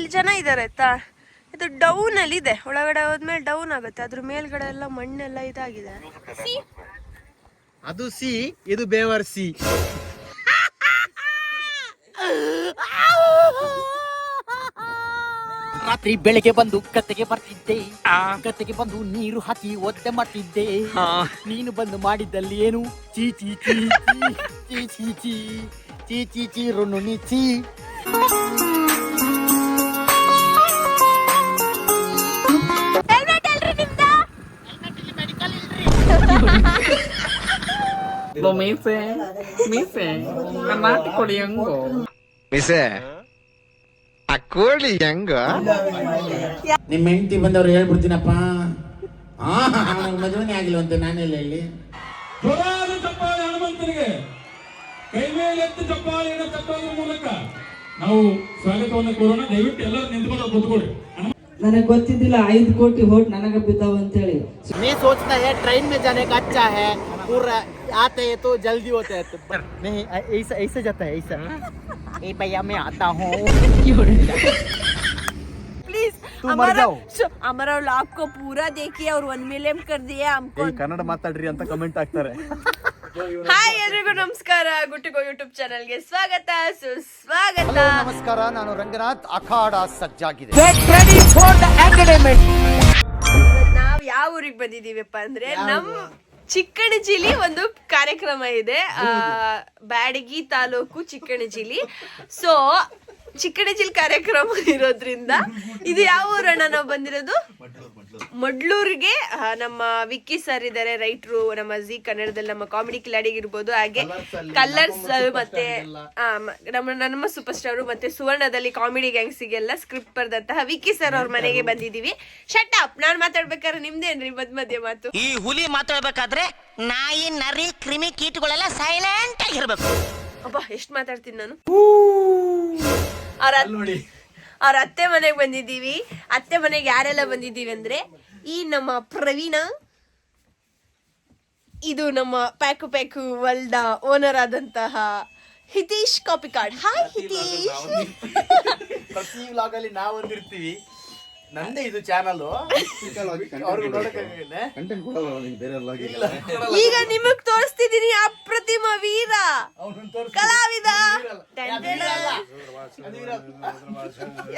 ಅಲ್ಲಿ ಜನ ಇದ್ದಾರೆ ಆಯ್ತಾ ಇದು ಡೌನ್ ಅಲ್ಲಿ ಇದೆ ಒಳಗಡೆ ಹೋದ್ಮೇಲೆ ಡೌನ್ ಆಗುತ್ತೆ ಅದ್ರ ಮೇಲ್ಗಡೆ ಎಲ್ಲ ಮಣ್ಣೆಲ್ಲ ಇದಾಗಿದೆ? ಅದು ಸಿ ಇದು ಬೇವರ್ ಸಿ ರಾತ್ರಿ ಬೆಳಗ್ಗೆ ಬಂದು ಕತ್ತೆಗೆ ಬರ್ತಿದ್ದೆ ಕತ್ತೆಗೆ ಬಂದು ನೀರು ಹಾಕಿ ಒದ್ದೆ ಮಾಡ್ತಿದ್ದೆ ನೀನು ಬಂದು ಮಾಡಿದ್ದಲ್ಲಿ ಏನು ಚೀ ಚೀ ಚೀ ಚೀ ಚೀ ಚೀ ಚೀ ಚೀ ಚೀ ಚೀ ಮೀಸೆ ಮೀಸೆ ನಾಟಿ ಕೊಡಿ ಹೆಂಗೋ ಮಿಸೆ ಆ ಕೋಳಿ ಹೆಂಗ ನಿಮ್ಮ ಹೆಂಡತಿ ಬಂದವ್ರು ಹೇಳ್ಬಿಡ್ತೀನಪ್ಪ. ಹಾ ಮದುವೆನೇ ಆಗಿಲ್ವಂತೆ ನಾನೆಲ್ಲ ಹೇಳಿ. ಜೋರಾದ ಚಪ್ಪಾಳೆ ಹನುಮಂತನಿಗೆ ಕೈ ಮೇಲೆ ಎತ್ತು ಚಪ್ಪಾಳೆಯನ್ನು ತಟ್ಟೋದ್ರ ಮೂಲಕ ನಾವು ಸ್ವಾಗತವನ್ನು ಕೋರೋಣ. ದಯವಿಟ್ಟು ಎಲ್ಲರೂ ನಿಂತ್ಕೊಂಡು ಕೂತ್ಕೊಳ್ಳಿ. ನನಗೆ ಗೊತ್ತಿದ್ದಿಲ್ಲ ಐದು ಕೋಟಿ ಹೋಟ್ ನನಗ ಬಿದ್ದಾವ ಅಂತೇಳಿ मैं सोचता है ट्रेन में जाने का अच्छा है पूरा आते हैं तो जल्दी होते हैं तो नहीं ऐ- ऐसा ऐसा जाता है ऐसा ए भैया मैं आता हूँ प्लीज तुम मर हमारा जाओ। श- हमारा व्लॉग को पूरा देखिए और वन मिलियन कर दिए हमको ಕನ್ನಡ ಮಾತಾಡ್ರಿ ಅಂತ ಕಮೆಂಟ್ ಹಾಕ್ತಾರೆ ಹಾಯ್ ಎಲ್ರಿಗೂ ನಮಸ್ಕಾರ ಗುಟ್ಟಿಗೋ ಯೂಟ್ಯೂಬ್ ಚಾನಲ್ಗೆ ಸ್ವಾಗತ ಸುಸ್ವಾಗತ ನಮಸ್ಕಾರ ನಾನು ರಂಗನಾಥ್ ಅಖಾಡ ಸಜ್ಜಾಗಿದೆ ಇವತ್ತು ನಾವ್ ಯಾವ ಊರಿಗೆ ಬಂದಿದೀವಪ್ಪ ಅಂದ್ರೆ ನಮ್ ಚಿಕ್ಕಣಜಿಲಿ ಒಂದು ಕಾರ್ಯಕ್ರಮ ಇದೆ ಆ, ಬ್ಯಾಡಗಿ ತಾಲೂಕು ಚಿಕ್ಕಣಜಿಲಿ ಸೊ ಚಿಕ್ಕಣಜಿಲ್ ಕಾರ್ಯಕ್ರಮ ಇರೋದ್ರಿಂದ ಇದು ಯಾವ ಊರಣ್ಣ ನಾವು ಬಂದಿರೋದು? ಮಡ್ಲೂರಿಗೆ ನಮ್ಮ ವಿಕ್ಕಿ ಸರ್ ಇದ್ದಾರೆ ರೈಟ್ರು ನಮ್ಮ ಜಿ ಕನ್ನಡದಲ್ಲಿ ನಮ್ಮ ಕಾಮಿಡಿ ಕಿಲಾಡಿಗಿರ್ಬೋದು ಹಾಗೆ ಕಲರ್ಸ್ ಮತ್ತೆ ಆ, ನಮ್ಮ ನಮ್ಮ ಸೂಪರ್ ಸ್ಟಾರ್ ಮತ್ತೆ ಸುವರ್ಣದಲ್ಲಿ ಕಾಮಿಡಿ ಗ್ಯಾಂಗ್ಸಿಗೆಲ್ಲ ಸ್ಕ್ರಿಪ್ಟ್ ಬರೆದಂತಹ ವಿಕ್ಕಿ ಸರ್ ಅವ್ರ ಮನೆಗೆ ಬಂದಿದೀವಿ ಶಟ್ ಅಪ್ ನಾನ್ ಮಾತಾಡ್ಬೇಕಾದ್ರೆ ನಿಮ್ದೇನ್ರಿ ಮದ್ ಮಧ್ಯ ಮಾತು? ಈ ಹುಲಿ ಮಾತಾಡ್ಬೇಕಾದ್ರೆ ನಾಯಿ ನರಿ ಕ್ರಿಮಿ ಕೀಟಗಳೆಲ್ಲ ಸೈಲೆಂಟ್ ಆಗಿರ್ಬೇಕು. ಅಬ್ಬಾ ಎಷ್ಟು ಮಾತಾಡ್ತೀನಿ ನಾನು? ಅವ್ರ ಅವ್ರ ಅತ್ತೆ ಮನೆಗೆ ಬಂದಿದ್ದೀವಿ. ಅತ್ತೆ ಮನೆಗೆ ಯಾರೆಲ್ಲ ಬಂದಿದ್ದೀವಿ ಅಂದ್ರೆ ಈ ನಮ್ಮ ಪ್ರವೀಣ ಇದು ನಮ್ಮ ಪ್ಯಾಕು ಪ್ಯಾಕು ವರ್ಲ್ಡ್ ಓನರ್ ಆದಂತಹ Hitesh copy card hi Hitesh. ಪ್ರತಿ ವ್ಲಾಗ್ ಅಲ್ಲಿ ನಾವು ಒಂದಿರ್ತೀವಿ. ನಂದೇ ಇದು ಚಾನಲ್ ಈಗ ನಿಮಗ್ ತೋರಿಸ್ತಿದೀನಿ ಅಪ್ರತಿಮ ವೀರ. ಕಲಾವಿದ.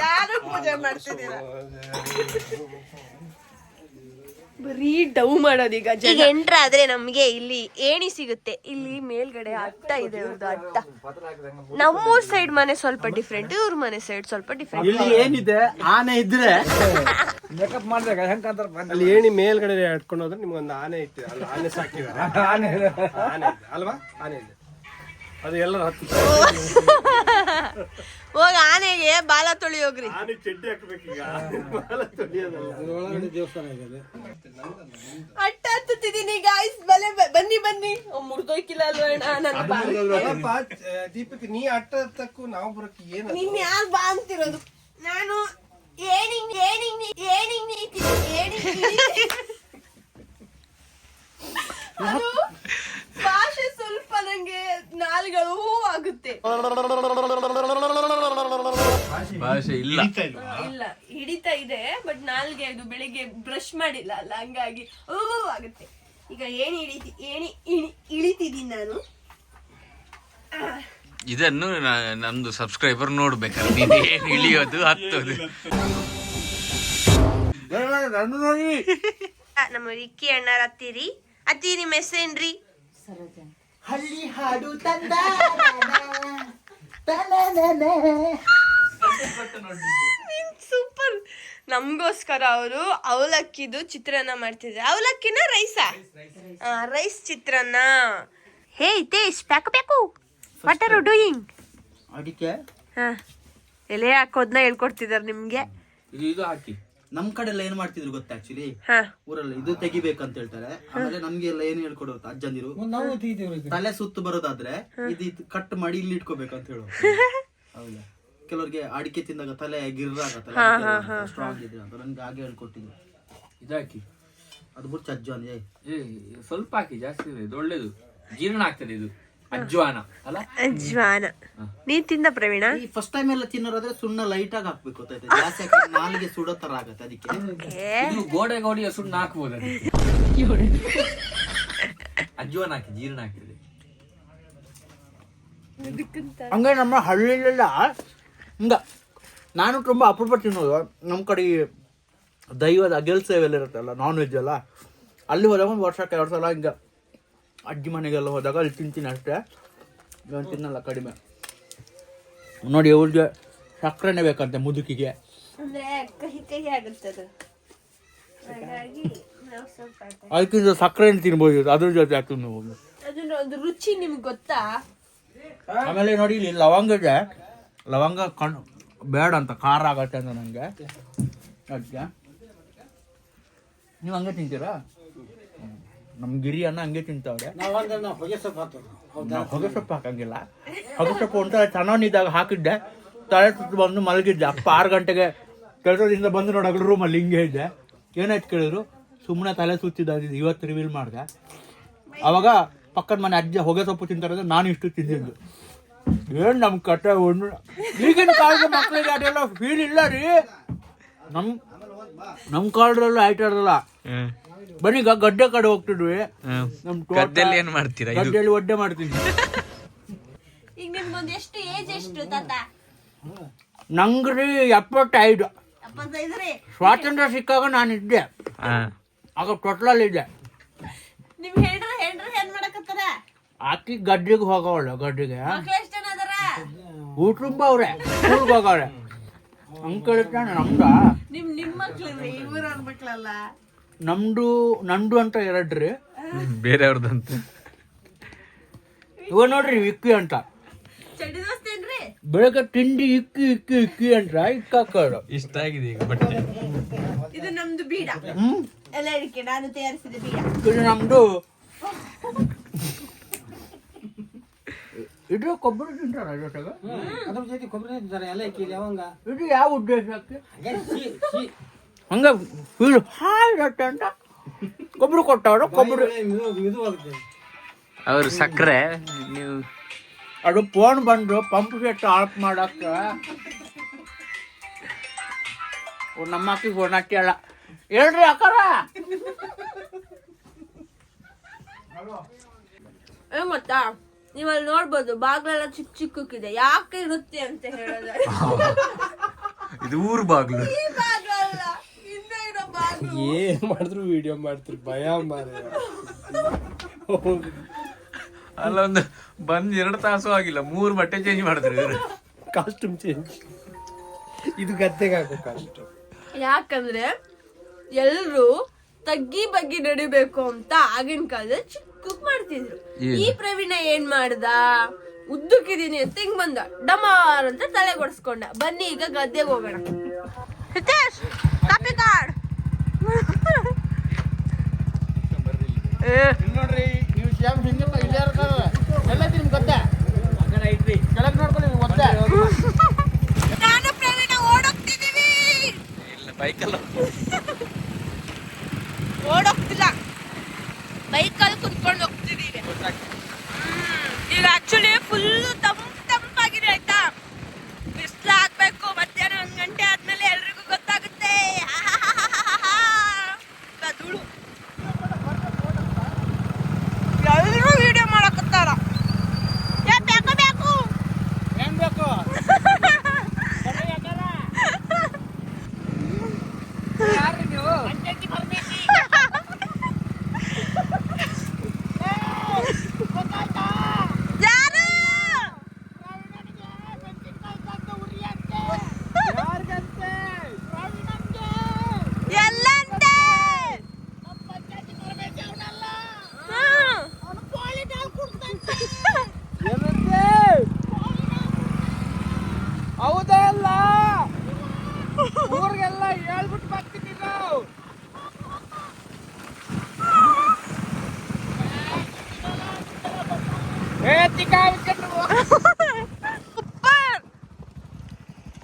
ಯಾರು ಪೂಜೆ ಮಾಡ್ತಿದ್ದೀರಾ? ಬರೀ ಡೌ ಮಾಡೋದೀಗ ಈಗ ಎಂಟ್ರ್ ಆದ್ರೆ ನಮ್ಗೆ ಇಲ್ಲಿ ಏಣಿ ಸಿಗುತ್ತೆ. ಇಲ್ಲಿ ಮೇಲ್ಗಡೆ ಅಟ್ಟ ಇದೆ ಅವ್ರದ್ದು ಅಟ್ಟ ನಮ್ಮೂರ್ ಸೈಡ್ ಮನೆ ಸ್ವಲ್ಪ ಡಿಫ್ರೆಂಟ್ ಇವ್ರ ಮನೆ ಸೈಡ್ ಸ್ವಲ್ಪ ಡಿಫ್ರೆಂಟ್ ಇಲ್ಲಿ ಏನಿದೆ ಆನೆ ಇದ್ರೆ ಅಲ್ಲಿ ಏಣಿ ಮೇಲ್ಗಡೆ ಎತ್ಕೊಂಡು ಹೋದ್ರೆ ನಿಮ್ಗೊಂದು ಆನೆ ಇತ್ತು. ಅಲ್ಲಿ ಆನೆ ಸಾಕಿದಾರೆ. ಆನೆ. ಆನೆ ಇದೆ ಅಲ್ವಾ? ಆನೆ ಇದೆ. ಅದು ಎಲ್ಲರೂ ಹತ್ತು ಹೋಗ ಆನೆಗೆ ಬಾಲ ತೊಳಿ ಹೋಗ್ರಿ. ಆನೆ ಚಡ್ಡಿ ದೇವಸ್ಥಾನ ಇದೆ ಅಟ್ಟ ಹತ್ತುತ್ತಿದ್ದೀನಿ ಗಾಯ್ಸ್ ಬಲೆ ಬ- ಬನ್ನಿ ಬನ್ನಿ. ಮುರಿದೋಯ್ಕಿಲ್ಲ ಅಲ್ವಾ ಅಣ್ಣ? ನನ್ನ ಬಾಲ. ಅಲ್ಲಪ್ಪ, ದೀಪಕ್ ನೀ ಅಟ್ಟ ಹತ್ತಕ್ಕೂ ನಾವು ಬರಕ್ಕೆ ಏನು ನಿನ್ ಯಾರು ಬಾ ಅಂತಿರೋದು? ನಾನು ಏನಿಂಗ್ ಏನಿಂಗ್ ಏನಿಂಗ್ ನೀತಿ ಏನಿಂಗ್. ಅದು ಭಾಷೆ ಸ್ವಲ್ಪ ನಂಗೆ ನಾಲ್ಗಳು ಆಗುತ್ತೆ. ಭಾಷೆ ಇಲ್ಲ. ಇಲ್ಲ. ಹಿಡಿತಾ ಇದೆ ಬಟ್ ನಾಲ್ಗೆ ಅದು ಬೆಳಿಗ್ಗೆ ಬ್ರಷ್ ಮಾಡಿಲ್ಲ. ಅಲ್ಲ ಹಂಗಾಗಿ ಓ ಆಗುತ್ತೆ. ಈಗ ಏಣಿ ಹಿಡಿತಿ ಏಣಿ ಇಳಿ ಇಳಿತಿದ್ದೀನಿ ನಾನು? ಇದನ್ನು ನ- ನಮ್ದು ಸಬ್ಸ್ಕ್ರೈಬರ್ ನೋಡ್ಬೇಕಲ್ಲ ನೀನು ಏನು ಇಳಿಯೋದು ಹತ್ತೋದು? ನಮ್ಮ ವಿಕ್ಕಿ ಅಣ್ಣರ ಅತ್ತಿರಿ ಅತ್ತಿ ನಿಮ್ಮ ಹೆಸರೇನ್ರಿ? ಹಳ್ಳಿ ಹಾಡು ತಂದ. ಸೂಪರ್ ನಮಗೋಸ್ಕರ ಅವರು ಅವಲಕ್ಕಿದು ಚಿತ್ರಾನ್ನ ಮಾಡ್ತಿದ್ದಾರೆ ಅವಲಕ್ಕಿನ ರೈಸಾ. ರೈಸ್ ಚಿತ್ರಾನ್ನ. Hey ತೇಶ್ pack pack. What are you doing ಅಡಿಕೆ. ಹಾ. ಎಲೆ ಹಾಕೋದ್ನ ಹೇಳ್ಕೊಡ್ತಿದ್ದಾರೆ ನಿಮ್ಗೆ. ಇದು ಇದು ಹಾಕಿ. ನಮ್ ಕಡೆ ಎಲ್ಲ ಏನ್ ಮಾಡ್ತಿದ್ರು ಗೊತ್ತಾ ಆಕ್ಚುಲಿ ಹಾ. ಊರಲ್ಲಿ ಇದು ತೆಗಿಬೇಕಂತ ಹೇಳ್ತಾರೆ. ಆಮೇಲೆ ನಮ್ಗೆ ಎಲ್ಲ ಏನ್ ಹೇಳ್ಕೊಡೋ ಅಜ್ಜಂದಿರು ತಲೆ ಸುತ್ತು ಬರೋದಾದ್ರೆ ಇದು ಕಟ್ ಮಾಡಿ ಇಲ್ಲಿ ಇಟ್ಕೋಬೇಕಂತ ಹೇಳೋ. ಹೌದಾ? ಕೆಲವ್ರಿಗೆ ಅಡಿಕೆ ತಿಂದಾಗ ತಲೆ ಗಿರ್ರಾಗತ್ತಲ್ಲ ಸ್ಟ್ರಾಂಗ್ ಇದ್ರೆ ಅಂತ ನನ್ಗೆ ಹಾಗೆ ಹೇಳ್ಕೊಟ್ಟಿದ್ರು. ಇದಾಕಿ. ಅದು ಬಿಟ್ಟು ಅಜ್ಜ ಅಂದ್ರೆ ಏ ಸ್ವಲ್ಪ ಹಾಕಿ ಜಾಸ್ತಿ ಇದೆ ಇದು ಒಳ್ಳೇದು. ಜೀರ್ಣ ಆಗ್ತದೆ ಇದು. ಅಜ್ವಾನ ಅಲ್ಲ? ಅಜ್ವಾನ. ನೀ ತಿಂದ ಪ್ರವೀಣ? ಈ ಫಸ್ಟ್ ಟೈಮ್ ಎಲ್ಲ ತಿನ್ನೋರಾದ್ರೆ ಸುಣ್ಣ ಲೈಟ್ ಆಗಿ ಹಾಕ್ಬೇಕು ಗೊತ್ತಾಯ್ತಾ? ಜಾಸ್ತಿ ಹಾಕಿ ನಾಲಿಗೆ ಸುಡೋ ತರ ಆಗತ್ತೆ ಅದಕ್ಕೆ. ಇದು ಗೋಡೆ ಗೋಡೆಯ ಸುಣ್ಣ ಹಾಕ್ಬೋದು ಅದಕ್ಕೆ. ಅಜ್ವಾನ ಹಾಕಿ ಜೀರ್ಣ ಹಾಕಿದೆ ಹಂಗೆ ನಮ್ಮ ಹಳ್ಳಿಲೆಲ್ಲ ಹಿಂಗ ನಾನು ತುಂಬಾ ಅಪರೂಪ ತಿನ್ನೋದು. ನಮ್ಮ ಕಡೆ ದೈವದ ಅಗೆಲ್ ಸೇವೆಲ್ಲ ಇರುತ್ತಲ್ಲ ನಾನ್ ವೆಜ್ ಎಲ್ಲ. ಅಲ್ಲಿ ಹೋದಾಗ ಒಂದು ವರ್ಷಕ್ಕೆ ಎರಡು ಸಲ ಹಿಂಗ ಅಜ್ಜಿ ಮನೆಗೆಲ್ಲ ಹೋದಾಗ ಅಲ್ಲಿ ತಿಂತೀನಿ ಅಷ್ಟೇ. ನಾನು ತಿನ್ನಲ್ಲ ಕಡಿಮೆ. ನೋಡಿ ಅವ್ರಿಗೆ ಸಕ್ಕರೆನೇ ಬೇಕಂತೆ ಮುದುಕಿಗೆ. ಅದಕ್ಕಿಂತ ಸಕ್ಕರೆ ತಿನ್ಬೋದು ಅದ್ರ ಜೊತೆ ಹಾಕಿ ನೀವು. ಅದನ್ನ ಒಂದು ರುಚಿ ನಿಮ್ಗೆ ಗೊತ್ತಾ? ಆಮೇಲೆ ನೋಡಿ ಇಲ್ಲಿ ಲವಂಗ ಇದೆ ಲವಂಗ ಕಣ್ ಬೇಡ ಅಂತ ಖಾರ ಆಗತ್ತೆ ಅಂತ ನನಗೆ ಅದಕ್ಕೆ ನೀವು ಹಂಗೆ ತಿಂತೀರಾ. ನಮ್ ಗಿರಿ ಅನ್ನ ಹಂಗೆ ತಿಂತಾವ್ರೆ. ನಾವು ಹೊಗೆ ಸೊಪ್ಪು ಹಾಕಂಗಿಲ್ಲ. ಹೊಗೆ ಸೊಪ್ಪು ಒಂಥರ ಚೆನ್ನಾಗಿದ್ದಾಗ ಹಾಕಿದ್ದೆ. ತಲೆ ಸುತ್ತು ಬಂದು ಮಲಗಿದ್ದೆ. ಅಪ್ಪ ಆರು ಗಂಟೆಗೆ ಕೆಲಸದಿಂದ ಬಂದು ನೋಡಗಳು ರೂಮಲ್ಲಿ ಹಿಂಗೆ ಇದ್ದೆ. ಏನಾಯ್ತು ಕೇಳಿದ್ರು? ಸುಮ್ಮನೆ ತಲೆ ಸುತ್ತಿದ್ದ ಇವತ್ತು ರಿವೀಲ್ ಮಾಡಿದೆ. ಅವಾಗ ಪಕ್ಕದ ಮನೆ ಅಜ್ಜ ಹೊಗೆ ಸೊಪ್ಪು ತಿಂತಾರೆ ನಾನು ಇಷ್ಟು ತಿಂದಿದ್ದು. ಏನ್ ನಮ್ ಕತೆ ಒಂದು ಈಗಿನ ಕಾಲದ ಮಕ್ಕಳಿಗೆ ಅದೆಲ್ಲ ಫೀಲ್ ಇಲ್ಲ ರೀ. ನಮ್ ನಮ್ ಕಾಲದಲ್ಲೂ ಆಯ್ತಾ ಇರಲ್ಲ. ಬನ್ನಿ ಈಗ ಗಡ್ಡೆ ಕಡೆ ಹೋಗ್ತಿದ್ವಿ. ನಮ್ ತೋಟ, ಏನು ಏನ್ ಮಾಡ್ತೀರಾ ಇದು? ಗದ್ದೆಯಲ್ಲಿ ಒಡ್ಡೆ ಮಾಡ್ತೀನಿ. ಈಗ ನಿಮ್ಗೊಂದು ಎಷ್ಟು ಏಜ್ ಎಷ್ಟು ತಾತ? ನಂಗ್ರಿ ಎಪ್ಪತ್ತೈದು. ಎಪ್ಪತ್ತೈದು ರೀ. ಸ್ವಾತಂತ್ರ್ಯ ಸಿಕ್ಕಾಗ ನಾನು ಇದ್ದೆ. ಹಾ. ಆಗ ಟೋಟ್ಲಲ್ಲಿ ಇದ್ದೆ. ನಿಮ್ ಹೇಳ್ರ ಹೇಳ್ರ ಏನ್ ಮಾಡಕತ್ತಾರ? ಆಕಿ ಗಡ್ಡಿಗೆ ಹೋಗವಳ ಗಡ್ಡಿಗೆ. ಮಕ್ಳು ಎಷ್ಟ್ ಜನ ಅದಾರ? ಊಟ ತುಂಬ ಅವ್ರೆ ಸ್ಕೂಲ್ಗೆ ಹೋಗವ್ರೆ ಹಂಗ್ ಕೇಳ್ತಾನೆ ನಮ್ದ. ನಿಮ್ ನಿಮ್ ಮಕ್ಳು ಇವ್ರ ಮಕ್ಳಲ್ಲ. ನಮ್ದು ನಂದು ಅಂತ ಎರಡ್ರಿ. ಬೇರೆಯವ್ರದಂತ. ಇವ ನೋಡ್ರಿ ಇಕ್ಕಿ ಅಂತ. ಬೆಳಗ್ಗೆ ತಿಂಡಿ ಇಕ್ಕಿ ಇಕ್ಕಿ ಇಕ್ಕಿ ಅಂತ ಇಕ್ಕಾಕೋದು ಇಷ್ಟ ಆಗಿದೆ ಈಗ ಬಟ್ಟೆ. ಇದು ನಮ್ದು ಬೀಡ. ಹ್ಮ್? ಎಲ್ಲ ಇದಕ್ಕೆ ನಾನು ತಯಾರಿಸಿದ ಬೀಡ. ಇದು ನಮ್ದು. ಇದು ಕೊಬ್ಬರಿ ತಿಂತಾರ ಜೊತೆಗೆ ಅದ್ರ ಜೊತೆ ಕೊಬ್ಬರಿ ತಿಂತಾರೆ ಎಲ್ಲ ಇಕ್ಕಿ ಲವಂಗ ಇದು ಯಾವ ಉದ್ದೇಶಕ್ಕೆ? ಹಂಗ ಫೀಲ್ ಹಾಳತ್ತೆ ಅಂತ ಕೊಬ್ಬರಿ ಕೊಟ್ಟವರು ಕೊಬ್ಬರಿ ಇದು ಆಗುತ್ತೆ. ಅವ್ರು ಸಕ್ಕರೆ. ನೀವು ಅದು ಫೋನ್ ಬಂದು ಪಂಪ್ ಸೆಟ್ ಆಫ್ ಮಾಡಕ್ಕ ನಮ್ಮ ಅಕ್ಕಿ ಫೋನ್ ಹಚ್ಚಲ್ಲ ಹೇಳ್ರಿ ಅಕ್ಕಾರ. ಏ ಗೊತ್ತಾ ನೀವಲ್ಲಿ ಅಲ್ಲಿ ನೋಡ್ಬೋದು ಬಾಗ್ಲೆಲ್ಲ ಚಿಕ್ಕ ಚಿಕ್ಕಕ್ಕಿದೆ ಯಾಕೆ ಇರುತ್ತೆ ಅಂತ ಹೇಳಿದ್ರೆ ಇದು ಊರ್ ಬಾಗ್ಲು. ಈ ಬಾಗ್ಲಲ್ಲ ಬಾಗ್ಲು ಏನ್ ಮಾಡಿದ್ರು ವಿಡಿಯೋ ಮಾಡ್ತೀರಿ? ಭಯ ಮಾರ ಅಲ್ಲ ಒಂದು ಬಂದ್ ಎರಡು ತಾಸು ಆಗಿಲ್ಲ ಮೂರು ಬಟ್ಟೆ ಚೇಂಜ್ ಮಾಡಿದ್ರು ಇವರು. ಕಾಸ್ಟ್ಯೂಮ್ ಚೇಂಜ್ ಇದು ಗದ್ದೆಗೆ ಹಾಕೋ ಕಾಸ್ಟ್ಯೂಮ್ ಯಾಕಂದ್ರೆ ಎಲ್ರು ತಗ್ಗಿ ಬಗ್ಗಿ ನಡಿಬೇಕು ಅಂತ ಆಗಿನ ಕಾಲದಲ್ಲಿ ಚಿಕ್ಕ ಮಾಡ್ತಿದ್ರು. ಈ ಪ್ರವೀಣ ಏನ್ ಮಾಡ್ದ? ಉದ್ದಕ್ಕಿದೀನಿ ಅಂತ ಹಿಂಗ್ ಬಂದ. ಡಮಾರ್ ಅಂತ ತಲೆ ಕೊಡ್ಸ್ಕೊಂಡ ಬನ್ನಿ ಈಗ ಗದ್ದೆಗೆ ಹೋಗೋಣ. ಹಿತೇಶ್ ಕಾಪಿ ಕಾರ್ಡ್ ನೋಡ್ರಿ ನೀವು ಶ್ಯಾಮ್ ಹಿಂಗಿಲ್ಲ ಇಲ್ಲೇ ಇರ್ತಾರ ಎಲ್ಲ ನಿಮ್ ಗೊತ್ತೆ? ಕೆಳಗ್ ನೋಡ್ಕೊಳ್ಳಿ ನಿಮ್ಗೆ ಗೊತ್ತಾ? ಓಡೋಗ್ತಿದೀವಿ ಬೈಕಲ್ಲ. ಓಡೋಗ್ತಿಲ್ಲ. ಬೈಕಲ್ಲಿ ಕುತ್ಕೊಂಡು ಹೋಗ್ತಿದ್ದೀವಿ. ಈಗ ಆಕ್ಚುಲಿ ಫುಲ್ ತಂಪ್ ತಂಪಾಗಿದೆ ಆಯ್ತಾ ಬಿಸಿಲು ಹಾಕ್ಬೇಕು ಮಧ್ಯಾಹ್ನ ಒಂದ್ ಗಂಟೆ ಆದ್ಮೇಲೆ ಎಲ್ರಿಗೂ ಗೊತ್ತಾಗುತ್ತೆ ಬಾ, ಧೂಳು ಎಲ್ರೂ ವಿಡಿಯೋ ಮಾಡಕತ್ತಾರ ಏ, ಬೇಕು ಬೇಕು ಏನ್ ಬೇಕು ಯಾರು ಎಲ್ಲಂತೆ ಹೌದಲ್ಲ ಊರಿಗೆಲ್ಲ ಹೇಳ್ಬಿಟ್ಟು ಬರ್ತೀನಿ ನಾವು ಏ ಚಿಕ್ಕ ಸೂಪರ್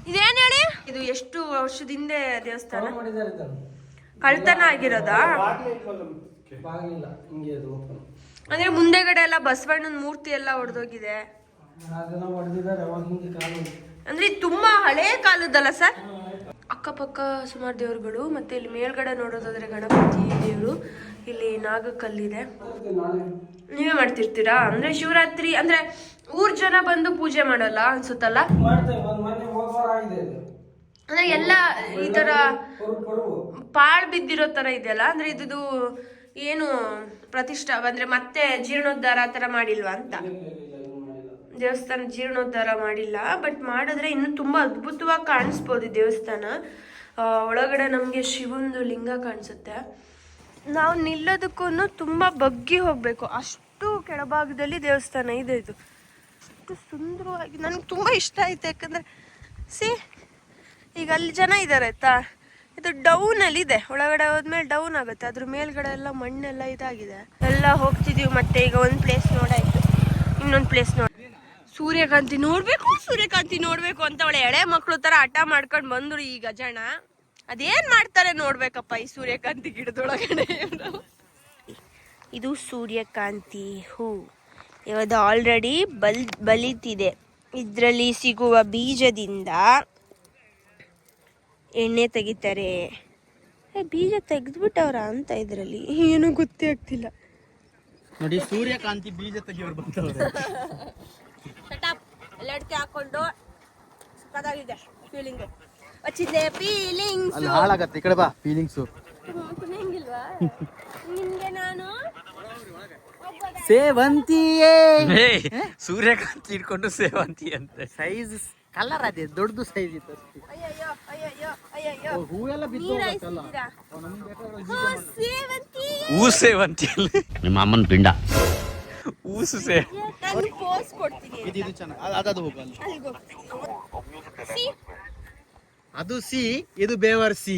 ಇದೇನ್ ಹೇಳಿ? ಇದು ಎಷ್ಟು ವರ್ಷದಿಂದ ದೇವಸ್ಥಾನ? ಕಳ್ತನ ಆಗಿರೋದಾ? ಬಾಗಿಲಿಲ್ಲ ಹಿಂಗೆ ಅದು ಓಪನ್. ಅಂದ್ರೆ ಮುಂದೆಗಡೆ ಎಲ್ಲ ಬಸವಣ್ಣನ ಮೂರ್ತಿ ಎಲ್ಲ ಒಡೆದೋಗಿದೆ. ಅಂದ್ರೆ ಇದು ತುಂಬಾ ಹಳೆ ಕಾಲದಲ್ಲ ಸರ್? ಅಕ್ಕಪಕ್ಕ ಸುಮಾರು ದೇವರುಗಳು, ಮತ್ತೆ ಇಲ್ಲಿ ಮೇಲ್ಗಡೆ ನೋಡೋದಾದ್ರೆ ಗಣಪತಿ ದೇವರು, ಇಲ್ಲಿ ನಾಗಕಲ್ಲಿದೆ. ನೀವೇ ಮಾಡ್ತಿರ್ತೀರಾ? ಅಂದ್ರೆ ಶಿವರಾತ್ರಿ, ಅಂದ್ರೆ ಊರ್ ಜನ ಬಂದು ಪೂಜೆ ಮಾಡಲ್ಲ ಅನ್ಸುತ್ತಲ್ಲ? ಅಂದ್ರೆ ಎಲ್ಲ ಈ ತರ ಪಾಳ್ ಬಿದ್ದಿರೋ ತರ ಇದೆಯಲ್ಲ? ಅಂದ್ರೆ ಇದು ಏನು ಪ್ರತಿಷ್ಠಾ, ಅಂದ್ರೆ ಮತ್ತೆ ಜೀರ್ಣೋದ್ಧಾರ ಆ ತರ ಮಾಡಿಲ್ವಾ ಅಂತ? ದೇವಸ್ಥಾನ ಜೀರ್ಣೋದ್ಧಾರ ಮಾಡಿಲ್ಲ ಬಟ್ ಮಾಡಿದ್ರೆ ಇನ್ನೂ ತುಂಬ ಅದ್ಭುತವಾಗಿ ಕಾಣಿಸ್ಬೋದು ಈ ದೇವಸ್ಥಾನ. ಒಳಗಡೆ ನಮಗೆ ಶಿವಂದು ಲಿಂಗ ಕಾಣಿಸುತ್ತೆ. ನಾವು ನಿಲ್ಲೋದಕ್ಕೂ ತುಂಬ ಬಗ್ಗಿ ಹೋಗಬೇಕು. ಅಷ್ಟು ಕೆಳಭಾಗದಲ್ಲಿ ದೇವಸ್ಥಾನ ಇದೆ ಇದು. ಅಷ್ಟು ಸುಂದರವಾಗಿ ನನಗೆ ತುಂಬ ಇಷ್ಟ ಆಯಿತು, ಯಾಕಂದರೆ ಸಿ, ಈಗ ಅಲ್ಲಿ ಜನ ಇದ್ದಾರೆ ಆಯ್ತಾ? ಇದು ಡೌನ್ ಅಲ್ಲಿ ಇದೆ. ಒಳಗಡೆ ಹೋದ್ಮೇಲೆ ಡೌನ್ ಆಗುತ್ತೆ. ಅದ್ರ ಮೇಲ್ಗಡೆ ಎಲ್ಲ ಮಣ್ಣೆಲ್ಲ ಇದಾಗಿದೆ. ಎಲ್ಲ ಹೋಗ್ತಿದೀವಿ ಮತ್ತೆ ಈಗ ಒಂದು ಪ್ಲೇಸ್ ನೋಡಾಯ್ತು. ಇನ್ನೊಂದು ಪ್ಲೇಸ್ ನೋಡ ಸೂರ್ಯಕಾಂತಿ ನೋಡ್ಬೇಕು ಸೂರ್ಯಕಾಂತಿ ನೋಡ್ಬೇಕು ಅಂತ ಅವಳೆ ಎಳೆ ಮಕ್ಳು ತರ ಹಠ ಮಾಡ್ಕೊಂಡ್ ಬಂದ್ರು ಈಗ ಜನ. ಅದೇನ್ ಮಾಡ್ತಾರೆ ನೋಡ್ಬೇಕಪ್ಪ ಈ ಸೂರ್ಯಕಾಂತಿ ಗಿಡದೊಳಗಡೆ ಇದು ಸೂರ್ಯಕಾಂತಿ ಹೂ. ಇವತ್ತು ಆಲ್ರೆಡಿ ಬಲ್, ಬಲಿತಿದೆ. ಇದರಲ್ಲಿ ಸಿಗುವ ಬೀಜದಿಂದ ಎಣ್ಣೆ ತೆಗಿತಾರೆ. ಬೀಜ ತೆಗೆದ್ಬಿಟ್ಟವ್ರ ಅಂತ ಇದರಲ್ಲಿ. ಏನೂ ಗೊತ್ತೇ ಆಗ್ತಿಲ್ಲ. ನೋಡಿ, ಸೂರ್ಯಕಾಂತಿ ಬೀಜ ತೆಗಿಯೋರು ಎಲ್ಲ ಅಡಿಕೆ ಹಾಕೊಂಡು ಸಕ್ಕತ್ತಾಗಿದೆ ಫೀಲಿಂಗ್ ಹಚ್ಚಿದ್ದೆ ಫೀಲಿಂಗ್ಸ್ ಅಲ್ಲಿ ಹಾಳಾಗತ್ತೆ. ಈ ಕಡೆ ಬಾ ಫೀಲಿಂಗ್ಸ್ ಹೆಂಗಿಲ್ವಾ? ನಿನ್ಗೆ ನಾನು? ಸೇವಂತಿಯೇ. ಏ ಸೂರ್ಯಕಾಂತಿ ಇಟ್ಕೊಂಡು ಸೇವಂತಿ ಅಂತ. ಸೈಜ್ ಕಲರ್ ಅದೇ ದೊಡ್ಡದು ಸೈಜ್ ಇತ್ತು ಅಷ್ಟೇ. ಅಯ್ಯಯ್ಯೋ ಅಯ್ಯಯ್ಯೋ ಅಯ್ಯಯ್ಯೋ. ಓ, ಹೂವೆಲ್ಲ ಬಿದ್ದು ನೀರ್ ಓ, ನಮ್ಗೆ ಬೇಕಾದ್ರೆ ಹೋ, ಸೇವಂತಿ ಹೂ ಸೇವಂತಿ ಅಲ್ಲ ನಿಮ್ಮ ಅಮ್ಮನ ಪಿಂಡ. ಊಸು ಸೇ ನಾನು ಪೋಸ್ ಕೊಡ್ತೀನಿ ಇದು ಇದು ಚೆನ್ನಾಗಿ ಅದದು ಹೋಗಲ್ಲ ಅಲ್ಲಿಗೆ ಹೋಗ್ತೀನಿ See? ಅದು ಸಿ ಇದು ಬೇವರ್ ಸಿ.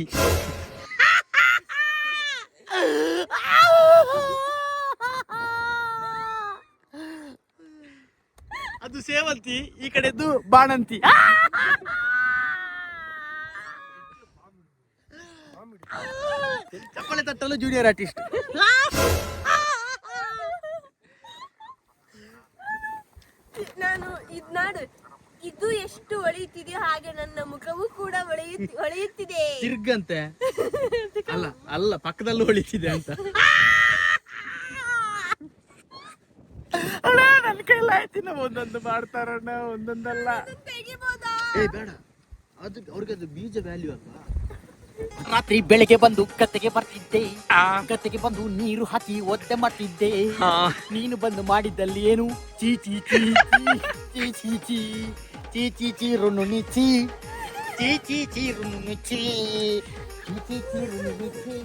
ಅದು ಸೇವಂತಿ ಈ ಕಡೆದ್ದು ಬಾಣಂತಿ. ಚಪ್ಪಳೆ ತಟ್ಟಲು ಜೂನಿಯರ್ ಆರ್ಟಿಸ್ಟ್ ನಾನು ಇದ್ ನಾಡು ಇದು ಎಷ್ಟು ಹೊಳೆಯುತ್ತಿದೆಯೋ ಹಾಗೆ ನನ್ನ ಮುಖವೂ ಕೂಡ ಹೊಳೆಯುತ್ತಿ ಹೊಳೆಯುತ್ತಿದೆ ತಿರ್ಗಂತೆ. ಅಲ್ಲ ಅಲ್ಲ ಪಕ್ಕದಲ್ಲೂ ಹೊಳಿತಿದೆ ಅಂತ. ಅಣ್ಣ ನನ್ನ ಕೈಲ ಆಯ್ತಿನ ಒಂದೊಂದು ಮಾಡ್ತಾರಣ್ಣ ಒಂದೊಂದಲ್ಲ. ತೆಗಿಬೋದಾ? ಏ ಬೇಡ. ಅದು ಅವ್ರಿಗೆ ಅದು ಬೀಜ ವ್ಯಾಲ್ಯೂ ಅಲ್ವಾ? ರಾತ್ರಿ ಬೆಳಿಗ್ಗೆ ಬಂದು ಕತ್ತೆಗೆ ಬರ್ತಿದ್ದೆ. ಕತ್ತೆಗೆ ಬಂದು ನೀರು ಹಾಕಿ ಒದ್ದೆ ಮಾಡ್ತಿದ್ದೆ. ನೀನು ಬಂದು ಮಾಡಿದ್ದಲ್ಲಿ ಏನು? ಚೀ ಚೀ ಚೀ ಚೀ ಚೀ ಚೀ. ಚೀ ಚೀ ಚೀ ರುಣುನಿ ಚೀ ಚೀ ಚೀ ಚೀ ರುಣುನಿ ಚೀ ಚೀ ಚೀ ಚೀ ರುಣುನಿ ಚೀ